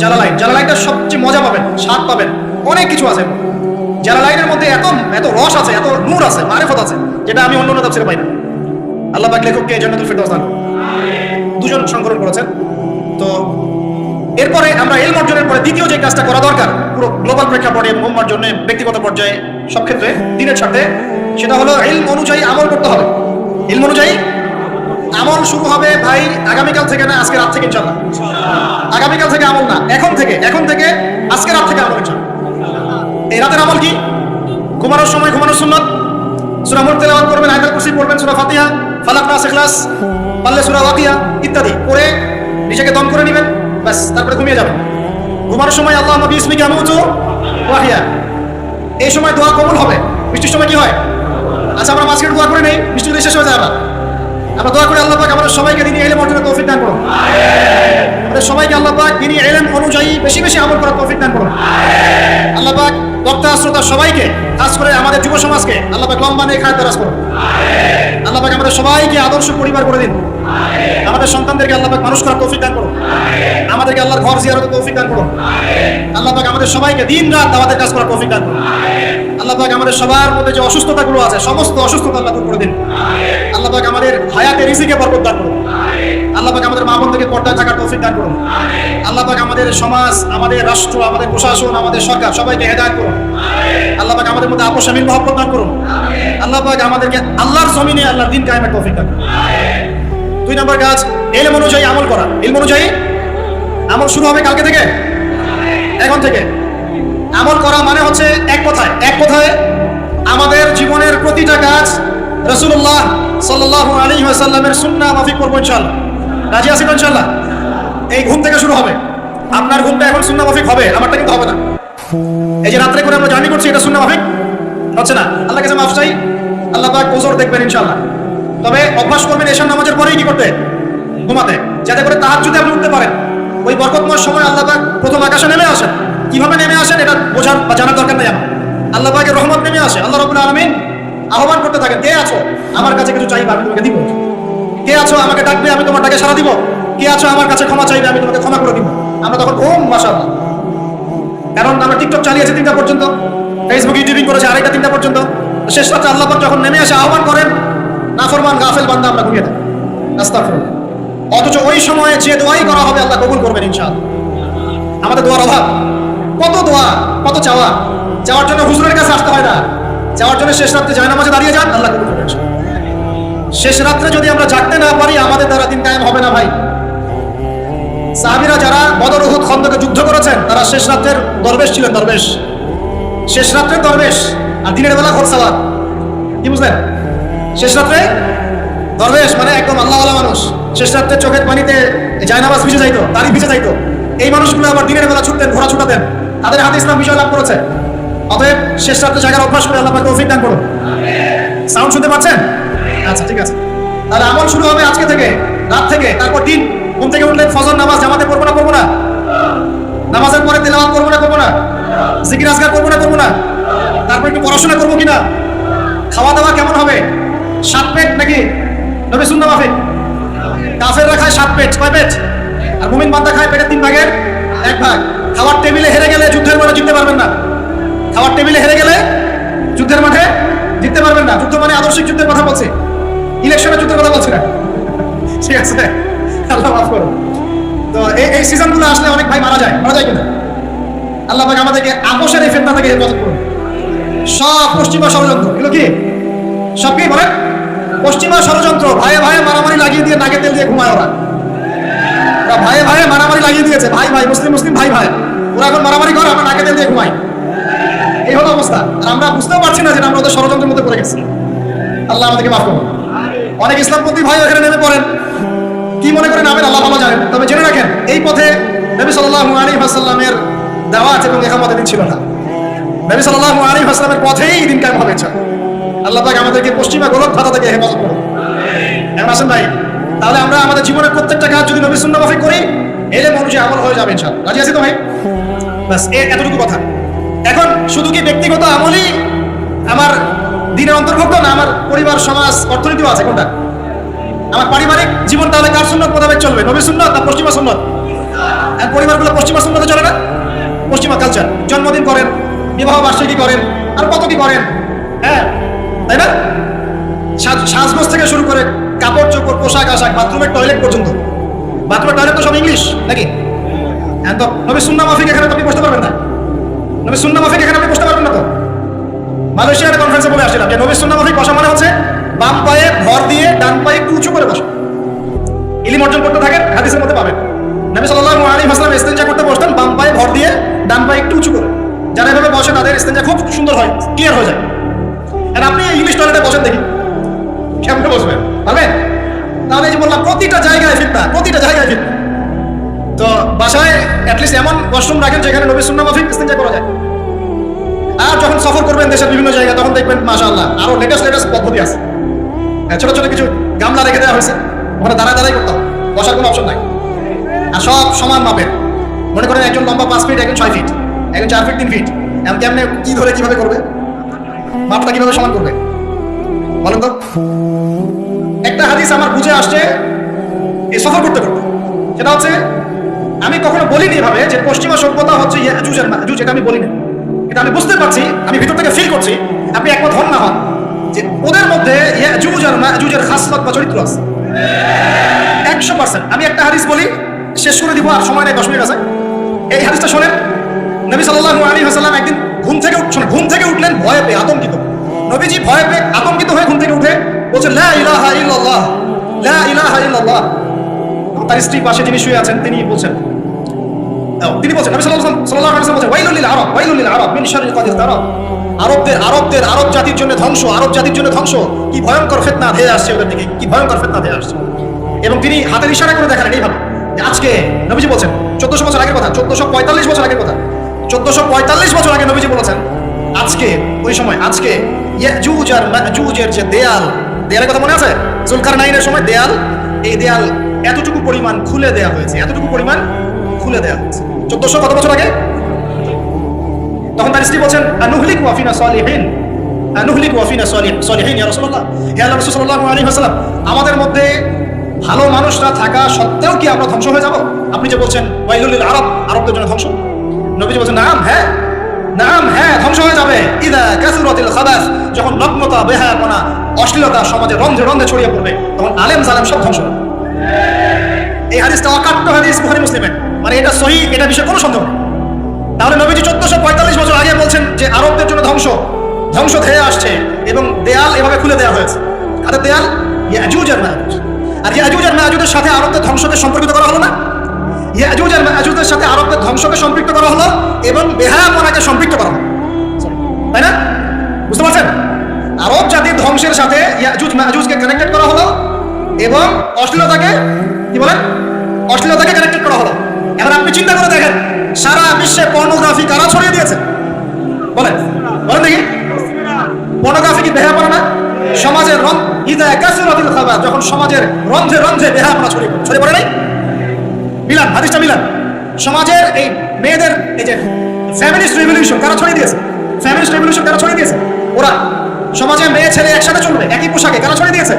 জালালাইন, জালালাইনটা সবচেয়ে মজা পাবেন, স্বাদ পাবেন, অনেক কিছু আছে। জালালাইনের মধ্যে এত এত রস আছে, এত নূর আছে, মারেফত আছে, যেটা আমি অন্য অন্য পাই না। আল্লাহ পাক লেখককে জান্নাতুল ফিরদাউস দান। দুজন সংকলন করেছেন। তো এরপরে আমরা এলম অর্জনের পরে দ্বিতীয় যে কাজটা করা দরকার, পুরো গ্লোবাল প্রেক্ষাপটে এবং উম্মার জন্য, ব্যক্তিগত পর্যায়ে, সব ক্ষেত্রে, দিনের সাথে সেটা হলো এলম অনুযায়ী আমল করতে হবে। এলম অনুযায়ী আমল শুরু হবে ভাই আগামীকাল থেকে না, আজকে রাত থেকে ইনশাল্লাহ আগামীকাল থেকে আমল না, এখন থেকে এখন থেকে, আজকে রাত থেকে আমল ইনশাল্লাহ এই রাতের আমল কি? ঘুমানোর সময় ঘুমানোর সুন্নত। সূরা মুলক তেলাওয়াত করবেন আয়াতুল কুরসি পড়বেন, সূরা ফাতিহা, ফালাক নাস ইখলাস, পারলে সূরা ওয়াকিয়া ইত্যাদি পড়ে নিজেকে দম করে নেবেন, ব্যাস, তারপরে ঘুমিয়ে যাবেন। ঘুমানোর সময় আল্লাহ নবী ইসমিকে আমুতু ওয়াহিয়া। এই সময় দোয়া কবুল হবে। বৃষ্টির সময় কি হয়? আচ্ছা আমরা মাঝখানে দোয়া করে নেই, বৃষ্টি শেষ হয়ে যায় আবার। আমরা দোয়া করি আল্লাহ পাক আমাদের সবাইকে দিনই এলেম অর্জনের তৌফিক দান করুন। আমাদের সবাইকে আল্লাহ পাক দিনই এলেম অনুযায়ী বেশি বেশি আমল করার তৌফিক দান করুন। আল্লাহ পাক বক্তা, শ্রোতা সবাইকে, খাস করে আমাদের যুব সমাজকে আল্লাহ পাক লম্বা নেই খায় দারাজ করুন। আল্লাহ পাক আমাদের সবাইকে আদর্শ পরিবার করে দিন। আমাদের সন্তানদেরকে আল্লাহ পাক মানুষ করার তৌফিক দান করুন। আমাদেরকে আল্লাহর ঘর জিয়ারতের তৌফিক দান করুন। আল্লাহ পাক আমাদের সবাইকে দিন রাত আমাদের কাজ করার তৌফিক দান করুন। আল্লাহ পাক আমাদের সবার মধ্যে যে অসুস্থতাগুলো আছে, সমস্ত অসুস্থতা আল্লাহ দূর করে দিন। আল্লাহ আমাদের হায়াতে রিজিকে বরকত দান করুন। আল্লাহ পাক আমাদের মা বোনদেরকে পর্দায় থাকার তৌফিক দান করুন। আল্লাহ আমাদের সমাজ, আমাদের রাষ্ট্র, আমাদের প্রশাসন, আমাদের সরকার সবাইকে হেদায়ত করুন। আল্লাহ আমাদের মধ্যে আপোষ আমিন মহব্বত দান করুন। আল্লাহ পাক আমাদেরকে আল্লাহর জমিনে আল্লাহর দিন কায়েমের তৌফিক দান করুন। দুই নম্বর কাজ, এলম অনুযায়ী আমল করা। এলম অনুযায়ী আমল শুরু হবে কালকে থেকে? এখন থেকে। আমল করা মানে হচ্ছে এক কথায়। এক কথায় আমাদের জীবনের প্রতিটা কাজ রসুল্লাহ সাল্লাহ আলী সাল্লামের সুন্না মাফিক করব ইনশাল্লাহ রাজি আছি ইনশাল্লাহ এই ঘুম থেকে শুরু হবে। আপনার ঘুমটা এখন সুন্না মাফিক হবে, আমারটা কিন্তু হবে না। এই যে রাত্রে করে আমরা জার্নি করছি, এটা সুন্না মাফিক? হচ্ছে না? আল্লাহ কাছে মাফ চাই, আল্লাহ পাক ওজোর দেখবেন ইনশাল্লাহ তবে অভ্যাস করবেন এশার নামাজের পরেই কি করতে? ঘুমাতে। যাতে করে তাহার যদি আপনি উঠতে পারেন। ওই বরকতময় সময় আল্লাহ পাক প্রথম আকাশে নেমে আসেন। কীভাবে নেমে আসেন, এটা বোঝার বা জানার দরকার নেই আমার। আল্লাহ পাকের রহমত নেমে আসে। আল্লাহ রবুল আলমিন আহ্বান করতে থাকেন কে আছো? আমার কাছে কিছু চাইবে, আমি তোমাকে দিব। কে আছো? আমাকে ডাকবে, আমি তোমার ডাকে সারা দিব। কে আছো? আমার কাছে ক্ষমা চাইবে, আমি তোমাকে ক্ষমা করে দিব। আমরা তখন, ওম, মাশাআল্লাহ। কারণ আমরা টিকটক চালিয়েছি তিনটা পর্যন্ত ফেসবুক ইউটিউবিং করেছে আড়াইটা তিনটা পর্যন্ত। শেষ রাতে আল্লাহ যখন নেমে আসে আহ্বান করেন, নাফরমান গাফেল বান্দা আমরা ঘুমিয়ে থাকি আস্তাগফিরুল্লাহ। অথচ ওই সময়ে যে দোয়াই করা হবে, আল্লাহ কবুল করবেন ইনশাআল্লাহ। আমাদের দোয়ার অভাব। কত দোয়া, কত চাওয়া। যাওয়ার জন্য হুজুরের কাছে আসতে হয় না। যাওয়ার জন্য শেষ রাত্রে যায় নামাজে দাঁড়িয়ে যান, আল্লাহ শেষ রাত্রে যদি আমরা জাগতে না পারি, আমাদের দ্বারা দিন কায়েম হবে না ভাই। সাহাবিরা যারা বদর উহুদ খন্দকে যুদ্ধ করেছেন, তারা শেষ রাত্রের দরবেশ ছিলেন, দরবেশ। শেষ রাত্রের দরবেশ আর দিনের বেলা ঘোরসাওয়ার কি বুঝলেন? শেষ রাত্রে দরবেশ মানে একদম আল্লাহওয়ালা মানুষ। শেষ রাত্রে চোখের পানিতে জায়নামাজ ভিজে যাইতো, দাড়ি ভিজে যাইতো। এই মানুষগুলো আবার দিনের বেলা ছুটতেন, ঘোড়া ছুটাতেন। তাদের হাতে ইসলাম বিজয় লাভ করেছে। অতএব শেষ রাত্রে জায়গার অভ্যাস করে আল্লাহ পাক তৌফিক দান করুন। সাউন্ড শুনতে পাচ্ছেন? আচ্ছা ঠিক আছে। তাহলে আমল শুরু হবে আজকে থেকে রাত থেকে তারপর দিন। ঘুম থেকে উঠলে ফজর নামাজ জামাতে পড়ব না পড়ব না? নামাজের পরে তেলাওয়াত করব না করব না? জিকির আজগার করব না করব না? তারপর একটু পড়াশোনা করব কিনা? খাওয়া দাওয়া কেমন হবে? সাত পেট নাকি? নবী সুন্না মাফিক কাফেররা খায় সাত পেট কয় পেট? আর মুমিন বান্দা খায় পেটের তিন ভাগের এক ভাগ। খাওয়ার টেবিলে হেরে গেলে যুদ্ধের মাঠে জিততে পারবেন না। খাওয়ার টেবিলে হেরে গেলে যুদ্ধের মাঠে জিততে পারবেন না। যুদ্ধ মানে আদর্শিক যুদ্ধের কথা বলছি। ইলেকশনের যুদ্ধের কথা বলছে না। ঠিক আছে? আল্লাহ মাফ করুন। তো এই এই সিজনগুলো আসলে অনেক ভাই মারা যায়। মারা যায় কিনা? আল্লাহ পাক আমাদেরকে আপোষের এই ফেতনা থেকে হেফাজত করুন। সব পশ্চিমা ষড়যন্ত্র, এগুলো কি? সব কি বলেন? পশ্চিমা ষড়যন্ত্র, ভাইয়ে ভাইয়ে মারামারি লাগিয়ে দিয়ে নাকে তেল দিয়ে ঘুমায় ওরা ভাইয়ে ভাইয়ে মারামারি লাগিয়ে দিয়েছে। ভাই ভাই, মুসলিম মুসলিম, ভাই ভাই। ওরা এখন মারামারি করে, আমরা নাকে তেল দিয়ে ঘুমাই। হলো অবস্থা। আর আমরা বুঝতেও পারছি না যে আমরা ওদের ষড়যন্ত্রের মধ্যে পড়ে গেছি। আল্লাহ আমাদেরকে মাফ করুন। অনেক ইসলামপন্থী ভাই এখানে নেমে পড়েন। কি মনে করেন আমের আল্লাহ ভালো জানেন। তবে জেনে রাখেন, এই পথে নবী সাল্লাল্লাহু আলাইহি ওয়াসাল্লামের দাওয়াত এবং একামত দিন ছিল না। নবী সাল্লাল্লাহু আলাইহি ওয়াসাল্লামের পথেই দিন কায়েম হবে ইনশাআল্লাহ। আল্লাহ পাক আমাদেরকে পশ্চিমা গোলক ধাঁধা থেকে হেফাজত করুন। এখন আসেন ভাই? তাহলে আমরা আমাদের জীবনের প্রত্যেকটা কাজ যদি নবী সুন্নাহ মাফিক করি এলে অনুযায়ী আমল হয়ে যাবে ইনশাআল্লাহ। রাজি আছি তো ভাই? এ এতটুকু কথা। এখন শুধু কি ব্যক্তিগত আমলই আমার দিনের অন্তর্ভুক্ত না আমার পরিবার, সমাজ, অর্থনীতিও আছে? কোনটা? আমার পারিবারিক জীবন তাহলে কার সুন্নত? মোতাবেক চলবে? নবী সুন্নত না পশ্চিমা সুন্নত? আর পরিবারগুলো পশ্চিমা সুন্নতে চলে না? পশ্চিমা কালচার জন্মদিন করেন, বিবাহ বার্ষিকী করেন, আর কত কি করেন? হ্যাঁ তাই না? সাজ- সাজগোজ থেকে শুরু করে কাপড়, চোপড়, পোশাক, আশাক, বাথরুমের টয়লেট পর্যন্ত। বাথরুমের টয়লেট তো সব ইংলিশ নাকি? হ্যাঁ তো নবী সুন্না মাফিক এখানে আপনি বসতে পারবেন না। নবী সুন্না মাফিক এখানে আপনি বসতে পারবেন না তো? মালয়েশিয়ার কনফারেন্সে বলে আসছিলাম যে নবী সুন্না মাফিক বসা মানে হচ্ছে বাম পায়ে ভর দিয়ে ডান পায়ে একটু উঁচু করে বসা। ইলিম অর্জন করতে থাকেন, হাদিসের মধ্যে পাবেন। নবী সাল্লাল্লাহু আলাইহি ওয়াসাল্লাম ইস্তেঞ্জা করতে বসতেন, বাম পায়ে ভর দিয়ে ডান পায়ে একটু উঁচু করে। যারা এভাবে বসে তাদের ইস্তেঞ্জা খুব সুন্দর হয় ক্লিয়ার হয়ে যায়। আর আপনি ইংলিশ টয়লেটে বসেন দেখি। কেমনে বসবেন? পারবেন? তাহলে এই যে বললাম, প্রতিটা জায়গায় ফিতনা, প্রতিটা জায়গায় ফিতনা। তো বাসায় অ্যাটলিস্ট এমন ওয়াশরুম রাখেন যেখানে নবী সুন্নাহ মাফিক ইস্তেঞ্জা করা যায়। আর যখন সফর করবেন দেশের বিভিন্ন জায়গায় তখন দেখবেন মাশাআল্লাহ আরও লেটেস্ট লেটেস্ট পদ্ধতি আছে। হ্যাঁ, ছোট ছোট কিছু গামলা রেখে দেওয়া হয়েছে। ওখানে দাঁড়ায় দাঁড়াই করতে হবে। বসার কোনো অপশন নাই। আর সব সমান মাপের। মনে করেন একজন লম্বা পাঁচ ফিট একজন ছয় ফিট একজন চার ফিট তিন ফিট এমন কেমনে কি ধরে কীভাবে করবে? মাপটা কীভাবে সমান করবে? বলেন তো। একটা হাদিস আমার বুঝে আসছে এই সফর করতে করতে। সেটা হচ্ছে কখনো বলিনি এভাবে যে পশ্চিমা সভ্যতা হচ্ছে ইয়াজুজ আর মাজুজ এটা আমি বলিনি। এটা আমি বুঝতে পারছি আমি ভিতর থেকে ফিল করছি। আপনি একমত হন না হন? যে ওদের মধ্যে আর খাসলত বা চরিত্র আছে। একশো পার্সেন্ট আমি একটা হাদিস বলি শেষ করে দিব আর সময় নেই দশ মিনিট আছে। এই হাদিসটা শোনেন। নবী সাল্লাল্লাহু আলাইহি ওয়াসাল্লাম একদিন ঘুম থেকে উঠ- শোনেন, ঘুম থেকে উঠলেন ভয়ে পেয়ে আতঙ্কিত। নবীজি ভয়ে পেয়ে আতঙ্কিত হয়ে ঘুম থেকে উঠে বলছেন লা ইলাহা ইল্লাল্লাহ লা ইলাহা ইল্লাল্লাহ। তার স্ত্রী পাশে যিনি শুয়ে আছেন তিনি বলছেন তিনি বলছেন, নবী সাল্লাল্লাহু সাল্লাল্লাহু আলাইহি বলছেন, ওয়াইলুল আরব ওয়াইলুল আরব, মিন শাররিল কাদির তারব আরবদের আরবদের, আরব জাতির জন্য ধ্বংস, আরব জাতির জন্য ধ্বংস। কি ভয়ঙ্কর ফিতনা ধেয়ে আসছে ওদের দিকে, কি ভয়ঙ্কর ফিতনা ধেয়ে আসছে। এবং তিনি হাতের ইশারা করে দেখালেন এইভাবে আজকে নবীজি বলছেন, চোদ্দশো বছর আগের কথা, চোদ্দশো পঁয়তাল্লিশ বছর আগের কথা, চোদ্দশো পঁয়তাল্লিশ বছর আগে নবীজি বলেছেন, আজকে, ওই সময়, আজকে ইয়াজুজ আর মাজুজের যে দেয়াল, দেয়ালের কথা মনে আছে? জুলকার নাইনের সময় দেয়াল, এই দেয়াল এতটুকু পরিমাণ খুলে দেয়া হয়েছে, এতটুকু পরিমাণ খুলে দেয়া হয়েছে। চোদ্দশো কত বছর আগে? তখন তার স্ত্রী বলছেন, আনুহলিক ওয়াফিনা সলিহিন। আনুহলিক ওয়াফিনা সলিহ, সলিহিন, ইয়া রাসূলুল্লাহ। হে আল্লাহ রাসূল সাল্লাল্লাহু আলাইহি ওয়াসাল্লাম, আমাদের মধ্যে ভালো মানুষরা থাকা সত্ত্বেও কি আমরা ধ্বংস হয়ে যাব? আপনি যে বলছেন, ওয়াইলুল আরব, আরবদের জন্য ধ্বংস। নবীজি বলছেন, নাম হ্যাঁ নাম হ্যাঁ ধ্বংস হয়ে যাবে। ইদা কাসুরাতিল খাবাস, যখন নগ্নতা, বেহায়াপনা, অশ্লীলতা সমাজে রন্ধে রন্ধে ছড়িয়ে পড়বে, তখন আলেম জালেম সব ধ্বংস হবে এই হাদিসটা অকাট্য হাদিস বুখারী মুসলিমের। মানে এটা সহি, এটা বিষয়ে কোনো সন্দেহ নেই। তাহলে নবীজি চোদ্দশো পঁয়তাল্লিশ বছর আগে বলছেন যে আরবদের জন্য ধ্বংস ধ্বংস ধেয়ে আসছে এবং দেয়াল এভাবে খুলে দেওয়া হয়েছে। কাদের দেয়াল ইয়াজুজ আর মায়াজুজ। আর ইয়াজুজ আর মায়াজুজের সাথে আরবদের ধ্বংসকে সম্পর্কিত করা হলো না? ইয়াজুজ আর মায়াজুজের সাথে আরবদের ধ্বংসকে সম্পৃক্ত করা হলো এবং বেহায়াপনাকে সম্পৃক্ত করা হলো। তাই না? বুঝতে পারছেন? আরব জাতির ধ্বংসের সাথে ইয়াজুজ, মায়াজুজকে কানেক্টেড করা হলো এবং অশ্লীলতাকে, কি বলেন? অশ্লীলতাকে কানেক্টেড করা হলো। এবার আপনি চিন্তা করে দেখেন, সারা বিশ্বে পর্নোগ্রাফি কারা ছড়িয়ে দিয়েছে? বলেন বলেন দেখি। পর্নোগ্রাফি কি বেহাপনা না? সমাজের রং যখন সমাজের রন্ধে রন্ধে বেহাপনা ছড়িয়ে ছড়িয়ে পড়ে নাই? মিলান, হাদিসটা মিলান। সমাজের এই মেয়েদের, এই যে ফ্যামিলিস্ট রেভলিউশন কারা ছড়িয়ে দিয়েছে? ফ্যামিলিস্ট রেভলিউশন কারা ছড়িয়ে দিয়েছে? ওরা সমাজে মেয়ে, ছেলে একসাথে চলবে, একই পোশাকে কারা ছড়িয়ে দিয়েছে?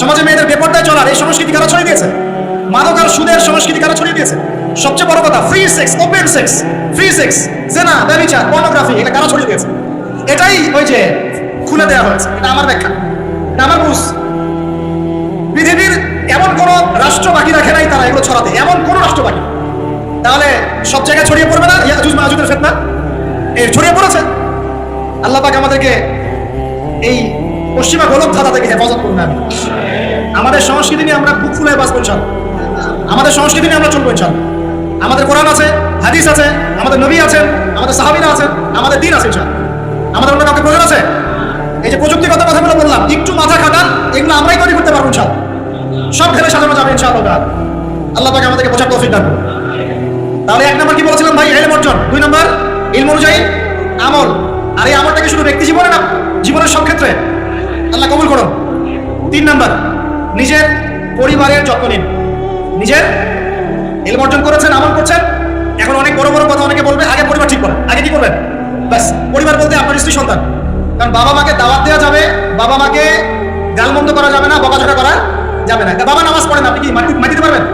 সমাজে মেয়েদের বেপর্দায় চলার এই সংস্কৃতি কারা ছড়িয়ে দিয়েছে? মাদক আর সুদের সংস্কৃতি কারা ছড়িয়ে দিয়েছে? সবচেয়ে বড় কথা free sex open sex free sex জেনা, ব্যবিচার পর্নোগ্রাফি এটা কারা ছড়িয়ে দিয়েছে। এটাই ওই যে খুলে দেওয়া হয়েছে, এটা আমার ব্যাখ্যা। এটা আমার বুঝ। পৃথিবীর এমন কোন রাষ্ট্র বাকি রাখে নাই তারা এগুলো ছড়াতে, এমন কোন রাষ্ট্র বাকি। তাহলে সব জায়গায় ছড়িয়ে পড়বে না, ইয়াজুজ মাহুজের ফেতনা? এই ছড়িয়ে পড়েছে। আল্লাহ পাক আমাদেরকে এই পশ্চিমা গোলক ধাঁধা থেকে হেফাজত করুন আমি আমাদের সংস্কৃতি নিয়ে আমরা বুক ফুলে বাঁচবো আমাদের সংস্কৃতি নিয়ে আমরা চলবো, ইনশাল্লাহ। আমাদের কোরআন আছে, হাদিস আছে, আমাদের নবী আছেন, আমাদের সাহাবিরা আছেন, আমাদের দিন আছে আমাদের অন্য কাউকে প্রয়োজন আছে? এই যে প্রযুক্তিগত কথাগুলো বললাম, একটু মাথা খাটান, এগুলো আমরাই তৈরি করতে পারব ইনশাল্লাহ সব ঢেলে সাজানো যাবে ইনশাআল্লাহ, আল্লাহ। পাকে আমাদেরকে বোঝার তৌফিক দান তাহলে এক নম্বর কি বলেছিলাম ভাই? এলম অর্জন। দুই নম্বর, ইলম অনুযায়ী আমল। আর এই আমলটা কি শুধু ব্যক্তি জীবনে না, জীবনের সব ক্ষেত্রে। আল্লাহ কবুল করুন। তিন নম্বর, নিজের পরিবারের যত্ন নিন। নিজের ইলম অর্জন করেছেন, আমল করছেন। এখন অনেক বড় বড় কথা অনেকে বলবে, আগে পরিবার ঠিক করেন আগে কি করবেন? ব্যাস, পরিবার বলতে আপনার স্ত্রী সন্তান। কারণ বাবা মাকে দাওয়াত দেওয়া যাবে, বাবা মাকে গালমন্দ করা যাবে না, বকাঝকা করা যাবে না। বাবা নামাজ পড়েন, আপনি কি মাটি দিতে পারবেন?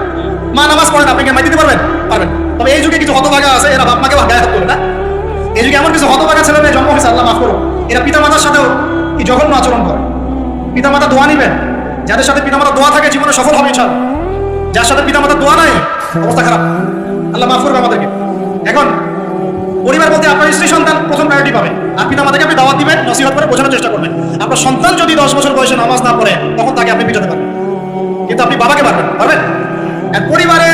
মা নামাজ পড়েন, আপনি কি মাই দিতে পারবেন? পারবেন। তবে এই যুগে কিছু হতভাগা আছে, এরা বাপ মাকে গায়ে হাত তোলে না। এই যুগে এমন কিছু হতভাগা ছেলে মেয়ে জন্ম হয়েছে, আল্লাহ মাফ করো এরা পিতা মাতার সাথেও কি জঘন্য আচরণ করে। পিতা মাতা দোয়া নিবেন। যাদের সাথে পিতা মাতা দোয়া থাকে, জীবনে সফল হবে যার সাথে পিতা মাতা দোয়া নাই অবস্থা খারাপ। আল্লাহ মাফ করবে আমাদেরকে। এখন, পরিবার বলতে আপনার স্ত্রী সন্তান প্রথম প্রায়োরিটি পাবে। আপনি আমাদেরকে আপনি দাওয়াত দিবেন, নসিহত করে বোঝানোর চেষ্টা করবেন। আপনার সন্তান যদি দশ বছর বয়সে নামাজ না পড়ে, তখন তাকে আপনি পিটাতে পারবেন। কিন্তু আপনি বাবাকে পারবেন পারবেন? আর পরিবারে